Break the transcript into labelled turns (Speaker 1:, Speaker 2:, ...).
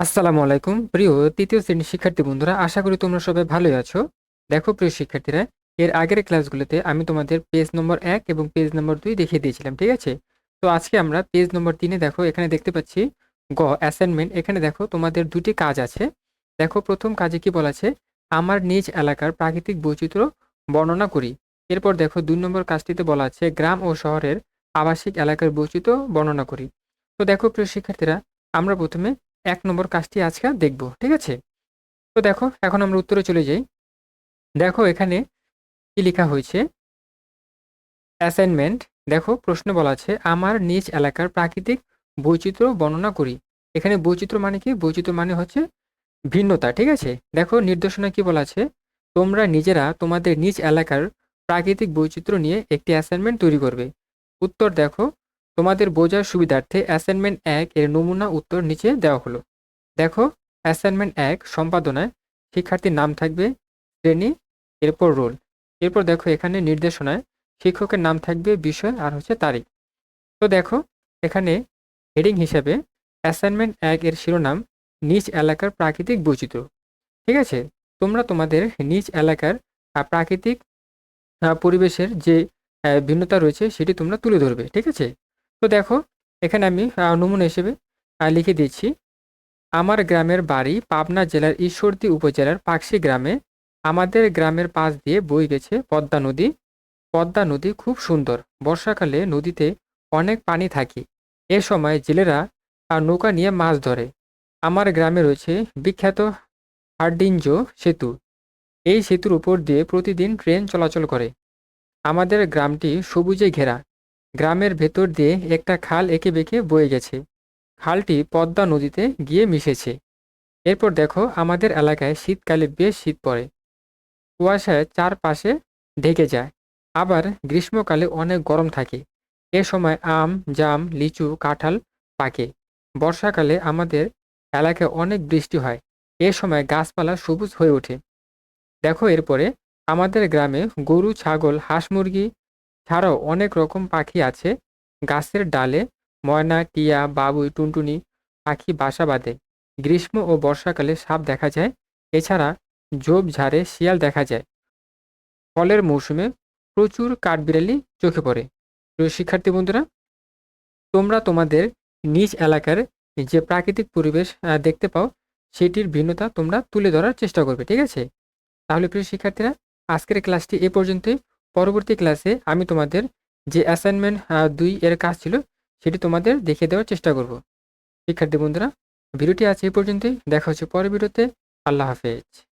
Speaker 1: আসসালামু আলাইকুম। প্রিয় তৃতীয় শ্রেণির শিক্ষার্থী বন্ধুরা, আশা করি তোমরা সবাই ভালোই আছো। দেখো প্রিয় শিক্ষার্থীরা, এর আগের ক্লাসগুলোতে আমি তোমাদের পেজ নম্বর এক এবং পেজ নম্বর দুই দেখিয়ে দিয়েছিলাম, ঠিক আছে? তো আজকে আমরা পেজ নম্বর তিনে দেখো, এখানে দেখতে পাচ্ছি গ অ্যাসাইনমেন্ট এখানে দেখো তোমাদের দুটি কাজ আছে। দেখো প্রথম কাজে কি বলা আছে? আমার নিজ এলাকার প্রাকৃতিক বৈচিত্র্য বর্ণনা করি। এরপর দেখো দুই নম্বর কাজটিতে বলা আছে, গ্রাম ও শহরের আবাসিক এলাকার বৈচিত্র্য বর্ণনা করি। তো দেখো প্রিয় শিক্ষার্থীরা, আমরা প্রথমে এক নম্বর কাজটি আজকে দেখব, ঠিক আছে? তো দেখো, এখন আমরা উত্তরে চলে যাই। দেখো, এখানে কি লেখা হয়েছে? অ্যাসাইনমেন্ট দেখো, প্রশ্ন বলা আছে, আমার নিজ এলাকার প্রাকৃতিক বৈচিত্র্য বর্ণনা করি। এখানে বৈচিত্র্য মানে কি? বৈচিত্র্য মানে হচ্ছে ভিন্নতা, ঠিক আছে? দেখো, নির্দেশনা কি বলা আছে? তোমরা নিজেরা তোমাদের নিজ এলাকার প্রাকৃতিক বৈচিত্র্য নিয়ে একটি অ্যাসাইনমেন্ট তৈরি করবে। উত্তর দেখো তোমাদের বোঝার সুবিধার্থে অ্যাসাইনমেন্ট এক এর নমুনা উত্তর নিচে দেওয়া হলো। দেখো অ্যাসাইনমেন্ট এক, সম্পাদনায় শিক্ষার্থীর নাম থাকবে, শ্রেণি, এরপর রোল এরপর দেখো এখানে নির্দেশনায় শিক্ষকের নাম থাকবে, বিষয় আর হচ্ছে তারিখ। তো দেখো, এখানে হেডিং হিসাবে অ্যাসাইনমেন্ট এক এর শিরোনাম নিজ এলাকার প্রাকৃতিক বৈচিত্র্য। ঠিক আছে? তোমরা তোমাদের নিজ এলাকার প্রাকৃতিক পরিবেশের যে ভিন্নতা রয়েছে সেটি তোমরা তুলে ধরবে। ঠিক আছে? তো দেখো, এখানে আমি নমুনা হিসেবে লিখে দিচ্ছি আমার গ্রামের বাড়ি পাবনা জেলার ঈশ্বরদী উপজেলার পাকশি গ্রামে। আমাদের গ্রামের পাশ দিয়ে বয়ে গেছে পদ্মা নদী। পদ্মা নদী খুব সুন্দর। বর্ষাকালে নদীতে অনেক পানি থাকে। এ সময় জেলেরা নৌকা নিয়ে মাছ ধরে। আমার গ্রামে রয়েছে বিখ্যাত হার্ডিঞ্জ সেতু। এই সেতুর উপর দিয়ে প্রতিদিন ট্রেন চলাচল করে। আমাদের গ্রামটি সবুজে ঘেরা। গ্রামের ভেতর দিয়ে একটা খাল এঁকে বেঁকে বয়ে গেছে। খালটি পদ্মা নদীতে গিয়ে মিশেছে। এরপর দেখো আমাদের এলাকায় শীতকালে বেশ শীত পড়ে। কুয়াশায় চারপাশে ঢেকে যায়। আবার গ্রীষ্মকালে অনেক গরম থাকে। এ সময় আম, জাম, লিচু, কাঁঠাল পাকে। বর্ষাকালে আমাদের এলাকায় অনেক বৃষ্টি হয়। এ সময় গাছপালা সবুজ হয়ে ওঠে। দেখো এরপরে আমাদের গ্রামে গরু, ছাগল, হাঁস, মুরগি ছাড়াও অনেক রকম পাখি আছে। গাছের ডালে ময়না, টিয়া, বাবুই, টুনটুনি পাখি বাসা বাঁধে। গ্রীষ্ম ও বর্ষাকালে সাপ দেখা যায়। এছাড়া ঝোপঝাড়ে শিয়াল দেখা যায়। ফলের মৌসুমে প্রচুর কাঠবিড়ালি চোখে পড়ে। প্রিয় শিক্ষার্থী বন্ধুরা, তোমরা তোমাদের নিজ এলাকার যে প্রাকৃতিক পরিবেশ দেখতে পাও, সেটির ভিন্নতা তোমরা তুলে ধরার চেষ্টা করবে, ঠিক আছে? তাহলে প্রিয় শিক্ষার্থীরা, আজকের ক্লাসটি এ পর্যন্তই। পরবর্তী ক্লাসে আমি তোমাদের যে অ্যাসাইনমেন্ট দুই এর কাজ ছিল, সেটি তোমাদের দেখিয়ে দেওয়ার চেষ্টা করব। শিক্ষার্থী বন্ধুরা, ভিডিওটি আছে এই পর্যন্তই। দেখা হচ্ছে পরের ভিডিওতে। আল্লাহ হাফেজ।